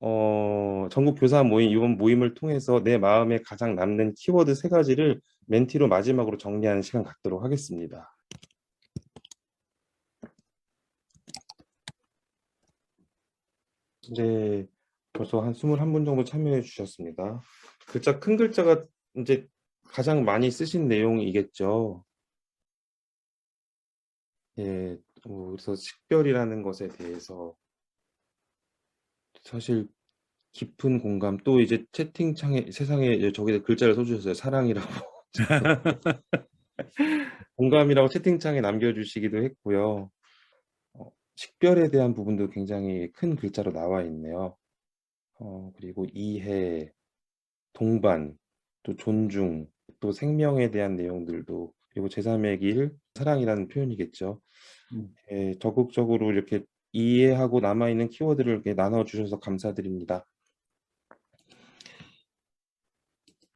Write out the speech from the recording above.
어 전국 교사 모임 이번 모임을 통해서 내 마음에 가장 남는 키워드 3 가지를 멘티로 마지막으로 정리하는 시간 갖도록 하겠습니다. 네. 벌써 한 21분 정도 참여해 주셨습니다. 글자 큰 글자가 인제 가장 많이 쓰신 내용이겠죠. 예. 어 그래서 식별이라는 것에 대해서 사실 깊은 공감 또 이제 채팅창에 세상에 이제 저기다 글자를 써 주셨어요. 사랑이라고. 공감이라고 채팅창에 남겨 주시기도 했고요. 어 식별에 대한 부분도 굉장히 큰 글자로 나와 있네요. 어 그리고 이해, 동반, 또 존중, 또 생명에 대한 내용들도 그리고 제3의 길, 사랑이라는 표현이겠죠. 음. 예 적극적으로 이렇게 이해하고 남아 있는 키워드를 이렇게 나눠 주셔서 감사드립니다.